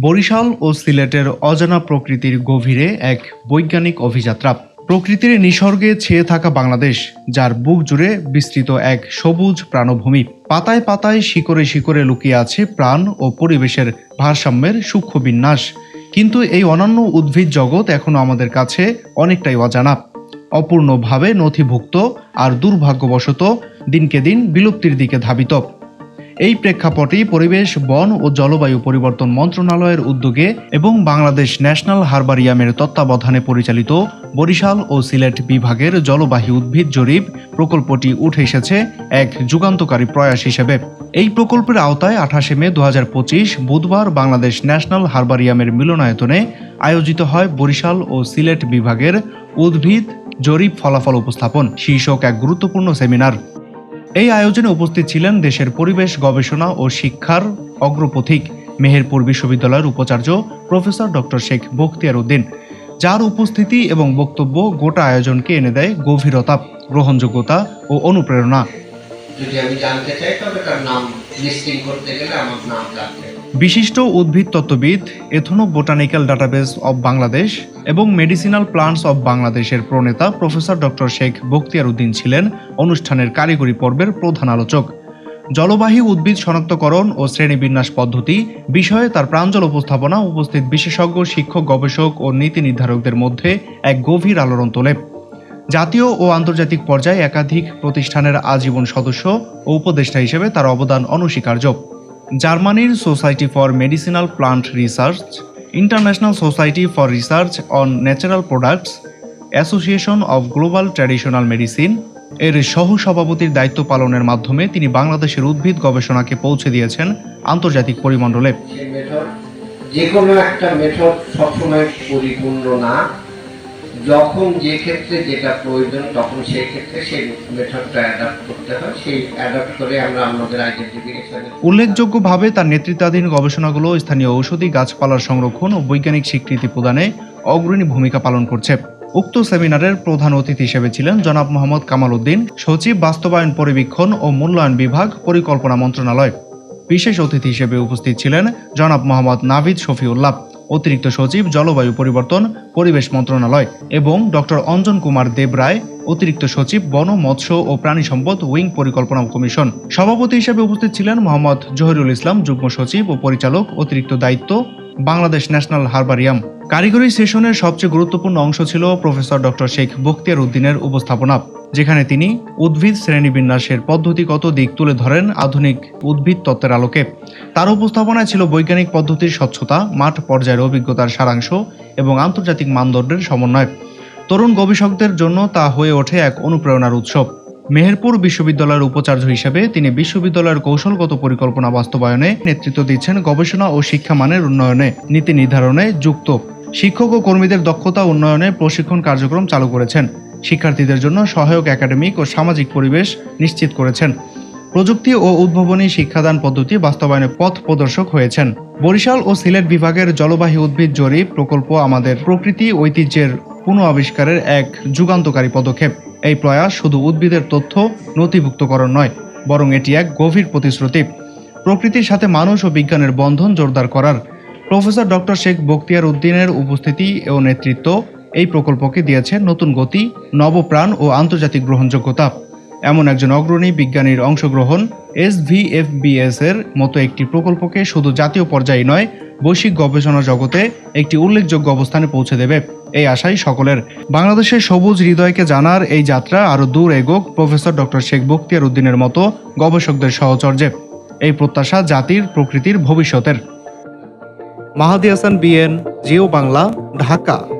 বরিশাল ও সিলেটের অজানা প্রকৃতির গভীরে এক বৈজ্ঞানিক অভিযাত্রা। প্রকৃতির নিসর্গে ছেয়ে থাকা বাংলাদেশ, যার বুক জুড়ে বিস্তৃত এক সবুজ প্রাণভূমি। পাতায় পাতায় শিকড়ে শিকড়ে লুকিয়ে আছে প্রাণ ও পরিবেশের ভারসাম্যের সূক্ষ্ম বিন্যাস। কিন্তু এই অনন্য উদ্ভিদ জগৎ এখনও আমাদের কাছে অনেকটাই অজানা। অপূর্ণভাবে নথিভুক্ত আর দুর্ভাগ্যবশত দিনকে দিন বিলুপ্তির দিকে ধাবিত। এই প্রেক্ষাপটেই পরিবেশ, বন ও জলবায়ু পরিবর্তন মন্ত্রণালয়ের উদ্যোগে এবং বাংলাদেশ ন্যাশনাল হারবারিয়ামের তত্ত্বাবধানে পরিচালিত বরিশাল ও সিলেট বিভাগের জলবাহী উদ্ভিদ জরিপ প্রকল্পটি উঠে এসেছে এক যুগান্তকারী প্রয়াস হিসেবে। এই প্রকল্পের আওতায় আঠাশে মে দু হাজার পঁচিশ বুধবার বাংলাদেশ ন্যাশনাল হারবারিয়ামের মিলনায়তনে আয়োজিত হয় বরিশাল ও সিলেট বিভাগের উদ্ভিদ জরিপ ফলাফল উপস্থাপন, শীর্ষক এক গুরুত্বপূর্ণ সেমিনার। এই আয়োজনে উপস্থিত ছিলেন দেশের পরিবেশ, গবেষণা ও শিক্ষার অগ্রপথিক মেহেরপুর বিশ্ববিদ্যালয়ের উপাচার্য প্রফেসর ডক্টর শেখ বখতিয়ার উদ্দিন যার উপস্থিতি এবং বক্তব্য গোটা আয়োজনকে এনে দেয় গভীরতা, গ্রহণযোগ্যতা ও অনুপ্রেরণা। যদি আমি জানতে চাই তবে তার নাম বিশিষ্ট উদ্ভিদ তত্ত্ববিদ ethno botanical database of Bangladesh এবং মেডিসিনাল প্লান্টস অব বাংলাদেশের প্রণেতা প্রফেসর ডক্টর শেখ বখতিয়ার উদ্দিন ছিলেন অনুষ্ঠানের কারিগরি পর্বের প্রধান আলোচক। জলবাহী উদ্ভিদ শনাক্তকরণ ও শ্রেণীবিন্যাস পদ্ধতি বিষয়ে তার প্রাঞ্জল উপস্থাপনা উপস্থিত বিশেষজ্ঞ, শিক্ষক, গবেষক ও নীতি নির্ধারকদের মধ্যে এক গভীর আলোড়ন তোলে। জাতীয় ও আন্তর্জাতিক পর্যায়ে একাধিক প্রতিষ্ঠানের আজীবন সদস্য ও উপদেষ্টা হিসেবে তার অবদান অনস্বীকার্য। জার্মানির society for medicinal plant research international society for research on natural products association of global traditional medicine এর সহ সভাপতির দায়িত্ব পালনের মাধ্যমে তিনি বাংলাদেশের উদ্ভিদ গবেষণাকে পৌঁছে দিয়েছেন আন্তর্জাতিক পরিমণ্ডলে। যে কোনো একটা মেথড সবসময় পরিপূর্ণ না। যখন যে ক্ষেত্রে যেটা প্রয়োজন, তখন সেই ক্ষেত্রে সেই মেথডটা অ্যাডাপ্ট করতে হয়। সেই অ্যাডাপ্ট করে আমরা আমাদের আইডেন্টিফিকেশনে উল্লেখযোগ্যভাবে তার নেতৃত্বাধীন গবেষণাগুলো স্থানীয় ঔষধি গাছপালার সংরক্ষণ ও বৈজ্ঞানিক স্বীকৃতি প্রদানে অগ্রণী ভূমিকা পালন করছে। উক্ত সেমিনারের প্রধান অতিথি হিসেবে ছিলেন জনাব মোহাম্মদ কামাল উদ্দিন, সচিব বাস্তবায়ন পরিবীক্ষণ ও মূল্যায়ন বিভাগ, পরিকল্পনা মন্ত্রণালয়। বিশেষ অতিথি হিসেবে উপস্থিত ছিলেন জনাব মোহাম্মদ নাভিদ শফিউল্লাহ। অতিরিক্ত সচিব জলবায়ু পরিবর্তন পরিবেশ মন্ত্রণালয় এবং ডক্টর অঞ্জন কুমার দেব রায়, অতিরিক্ত সচিব বন, মৎস্য ও প্রাণী সম্পদ উইং পরিকল্পনা কমিশন। সভাপতি হিসেবে উপস্থিত ছিলেন মোহাম্মদ জহিরুল ইসলাম, যুগ্ম সচিব ও পরিচালক, অতিরিক্ত দায়িত্ব বাংলাদেশ ন্যাশনাল হারবারিয়াম কারিগরি সেশনের সবচেয়ে গুরুত্বপূর্ণ অংশ ছিল প্রফেসর ডক্টর শেখ বখতিয়ার উদ্দিনের উপস্থাপনা, যেখানে তিনি উদ্ভিদ শ্রেণীবিন্যাসের পদ্ধতিগত দিক তুলে ধরেন আধুনিক উদ্ভিদ তত্ত্বের আলোকে। তার উপস্থাপনায় ছিল বৈজ্ঞানিক পদ্ধতির স্বচ্ছতা, মাঠ পর্যায়ের অভিজ্ঞতার সারাংশ এবং আন্তর্জাতিক মানদণ্ডের সমন্বয়। তরুণ গবেষকদের জন্য তা হয়ে ওঠে এক অনুপ্রেরণার উৎসব। মেহেরপুর বিশ্ববিদ্যালয়ের উপাচার্য হিসেবে তিনি বিশ্ববিদ্যালয়ের কৌশলগত পরিকল্পনা বাস্তবায়নে নেতৃত্ব দিচ্ছেন গবেষণা ও শিক্ষা মানের উন্নয়নে, নীতি নির্ধারণে যুক্ত। শিক্ষক ও কর্মীদের দক্ষতা উন্নয়নে প্রশিক্ষণ কার্যক্রম চালু করেছেন। শিক্ষার্থীদের জন্য সহায়ক একাডেমিক ও সামাজিক পরিবেশ নিশ্চিত করেছেন। প্রযুক্তি ও উদ্ভাবনী শিক্ষাদান পদ্ধতি বাস্তবায়নে পথ প্রদর্শক হয়েছেন। বরিশাল ও সিলেট বিভাগের জলবাহী উদ্ভিদ জরিপ প্রকল্প আমাদের প্রকৃতি ঐতিহ্যের পুনঃ আবিষ্কারের এক যুগান্তকারী পদক্ষেপ। এই প্রয়াস শুধু উদ্ভিদের তথ্য নথিভুক্তকরণ নয়, বরং এটি এক গভীর প্রতিশ্রুতি। প্রকৃতির সাথে মানুষ ও বিজ্ঞানের বন্ধন জোরদার করার। প্রফেসর ডক্টর শেখ বখতিয়ার উদ্দিনের উপস্থিতি ও নেতৃত্ব এই প্রকল্পকে দিয়েছে নতুন গতি, নবপ্রাণ ও আন্তর্জাতিক গ্রহণযোগ্যতা। এমন একজন অগ্রণী বিজ্ঞানীর অংশগ্রহণ এস এর মতো একটি প্রকল্পকে শুধু জাতীয় পর্যায়ে নয়, বৈশ্বিক গবেষণা জগতে একটি উল্লেখযোগ্য অবস্থানে পৌঁছে দেবে। এই আশাই সকলের। বাংলাদেশের সবুজ হৃদয়কে জানার এই যাত্রা আরও দূর এগোক প্রফেসর ডক্টর শেখ বখতিয়ার উদ্দিনের মতো গবেষকদের সহচর্যে। এই প্রত্যাশা জাতির, প্রকৃতির, ভবিষ্যতের। Mahadi Hasan BN geo Bangla, Dhaka.